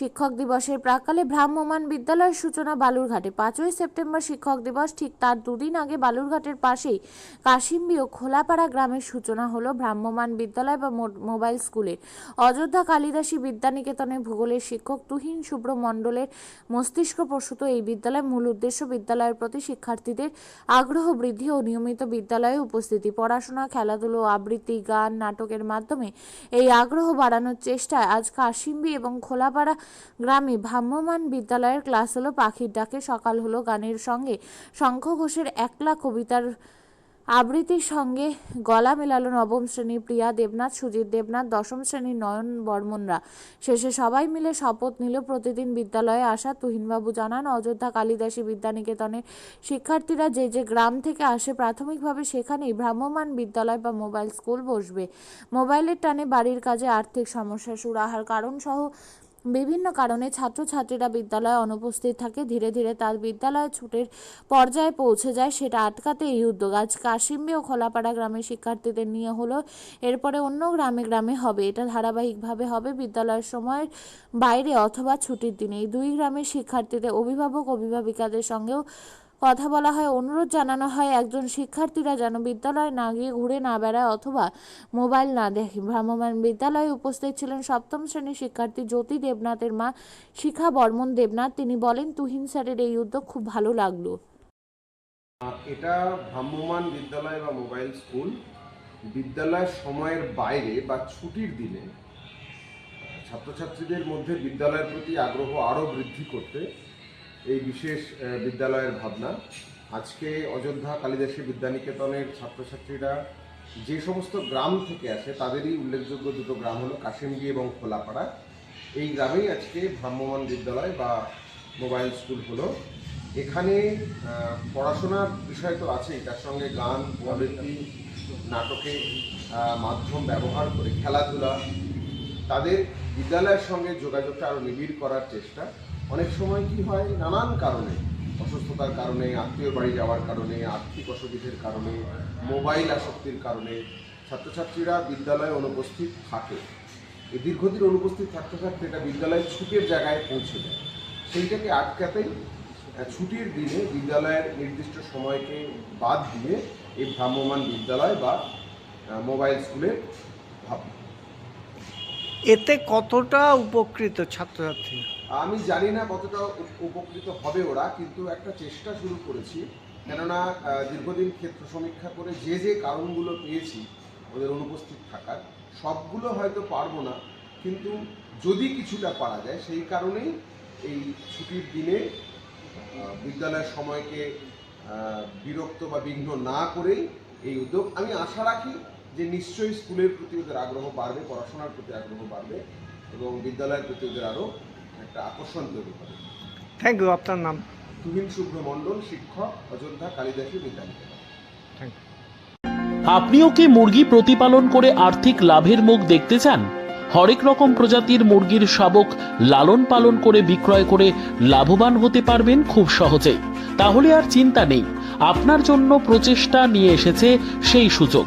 শিক্ষক দিবসের প্রাকালে ভ্রাম্যমান বিদ্যালয়ের সূচনা বালুরঘাটে। পাঁচই সেপ্টেম্বর শিক্ষক দিবস, ঠিক তার দুদিন আগে বালুরঘাটের পাশেই কাশিম্বি ও খোলাপাড়া গ্রামের সূচনা হলো ভ্রাম্যমান বিদ্যালয় বা মোবাইল স্কুলের। অযোধ্যা কালিদাসী বিদ্যানিকেতনের ভূগোলের শিক্ষক তুহিন শুভ্র মণ্ডলের মস্তিষ্ক প্রসূত এই বিদ্যালয়ের মূল উদ্দেশ্য বিদ্যালয়ের প্রতি শিক্ষার্থীদের আগ্রহ, বৃদ্ধি ও নিয়মিত বিদ্যালয়ে উপস্থিতি। পড়াশোনা, খেলাধুলো, আবৃত্তি, গান, নাটকের মাধ্যমে এই আগ্রহ বাড়ানোর চেষ্টায় আজ কাশিম্বি এবং খোলাপাড়া গ্রামে ভ্রাম্যমান বিদ্যালয়ের ক্লাস হলো পাখির ডাকে, সকাল হলো গানের সঙ্গে। শঙ্খ ঘোষের একলা কবিতার আবৃত্তির সঙ্গে গলা মেলালো নবম শ্রেণির প্রিয়া দেবনাথ, সুজিত দেবনাথ, দশম শ্রেণির নয়ন বর্মনরা। শেষে সবাই মিলে শপথ নিল প্রতিদিন বিদ্যালয়ে আসা তুহিনবাবু জানান, অযোধ্যা কালিদাসী বিদ্যানিকেতনের শিক্ষার্থীরা যে যে গ্রাম থেকে আসে প্রাথমিকভাবে সেখানেই ভ্রাম্যমান বিদ্যালয় বা মোবাইল স্কুল বসবে। মোবাইলের টানে বাড়ির কাজে আর্থিক সমস্যা, সুরাহার কারণ সহ বিভিন্ন কারণে ছাত্রছাত্রীরা বিদ্যালয়ে অনুপস্থিত থাকে। ধীরে ধীরে তার বিদ্যালয়ে ছুটের পর্যায়ে পৌঁছে যায়, সেটা আটকাতে এই উদ্যোগ। আজ কাশিম্বি ও খোলাপাড়া গ্রামের শিক্ষার্থীদের নিয়ে হলো, এরপরে অন্য গ্রামে গ্রামে হবে। এটা ধারাবাহিকভাবে হবে বিদ্যালয়ের সময়ের বাইরে অথবা ছুটির দিনে। এই দুই গ্রামের শিক্ষার্থীদের অভিভাবক, অভিভাবিকাদের সঙ্গেও কথা বলা হয়, অনুরোধ জানানো হয় একজন শিক্ষার্থীরা যেন বিদ্যালয়ে না গিয়ে ঘুরে না বেড়ায় অথবা মোবাইল না দেখে। ভ্রাম্যমাণ বিদ্যালয়ে উপস্থিত ছিলেন সপ্তম শ্রেণির শিক্ষার্থী জ্যোতি দেবনাথের মা শিখা বর্মন দেবনাথ। তিনি বলেন, তুহিন স্যারের এই উদ্যোগ খুব ভালো লাগল। এটা ভ্রাম্যমাণ বিদ্যালয় বা মোবাইল স্কুল বিদ্যালয়ের সময়ের বাইরে বা ছুটির দিনে ছাত্রছাত্রীদের মধ্যে বিদ্যালয়ের প্রতি আগ্রহ আরও বৃদ্ধি করতে এই বিশেষ বিদ্যালয়ের ভাবনা। আজকে অযোধ্যা কালিদাসী বিদ্যানিকেতনের ছাত্রছাত্রীরা যে সমস্ত গ্রাম থেকে আসে, তাদেরই উল্লেখযোগ্য দুটো গ্রাম হলো কাশিমগি এবং খোলাপাড়া। এই গ্রামেই আজকে ভ্রাম্যমাণ বিদ্যালয় বা মোবাইল স্কুল হলো। এখানে পড়াশোনার বিষয় তো আছেই, তার সঙ্গে গান আবৃত্তি নাটকে মাধ্যম ব্যবহার করে খেলাধুলা, তাদের বিদ্যালয়ের সঙ্গে যোগাযোগটা আরও নিবিড় করার চেষ্টা। অনেক সময় কি হয়, নানান কারণে, অসুস্থতার কারণে আত্মীয় বাড়ি যাওয়ার কারণে, আর্থিক অসুবিধের কারণে, মোবাইল আসক্তির কারণে ছাত্রছাত্রীরা বিদ্যালয়ে অনুপস্থিত থাকে। এই দীর্ঘদিন অনুপস্থিত থাকতে থাকতে এটা বিদ্যালয়ের ছুটির জায়গায় পৌঁছে যায়। সেইটাকে আটকাতেই ছুটির দিনে বিদ্যালয়ের নির্দিষ্ট সময়কে বাদ দিয়ে এই ভ্রাম্যমান বিদ্যালয় বা মোবাইল স্কুলের ভাবনা এতে কতটা উপকৃত ছাত্রছাত্রী আমি জানি না কতটা উপকৃত হবে ওরা, কিন্তু একটা চেষ্টা শুরু করেছি। কেননা দীর্ঘদিন ক্ষেত্র সমীক্ষা করে যে যে কারণগুলো পেয়েছি, ওদের অনুপস্থিত থাকার, সবগুলো হয়তো পারব না। কিন্তু যদি কিছুটা পারা যায়, সেই কারণেই এই ছুটির দিনে বিদ্যালয়ের সময়কে বিরক্ত বা বিঘ্ন না করেই এই উদ্যোগ আমি আশা রাখি যে নিশ্চয়ই স্কুলের প্রতি ওদের আগ্রহ বাড়বে, পড়াশোনার প্রতি আগ্রহ বাড়বে এবং বিদ্যালয়ের প্রতি ওদের আরও একটা আকর্ষণ তৈরি হবে থ্যাংক ইউ আপনার নাম? তুহিন শুভ্র মণ্ডল শিক্ষক অযোধ্যা কালিদাসী বিদ্যানিকেতন থ্যাংক ইউ আপনিও কি মুরগি প্রতিপালন করে আর্থিক লাভের মুখ দেখতে চান? হরেক রকম প্রজাতির মুরগির শাবক লালন পালন করে বিক্রয় করে লাভবান হতে পারবেন খুব সহজেই। তাহলে আর চিন্তা নেই আপনার জন্য প্রচেষ্টা নিয়ে এসেছে সেই সুযোগ।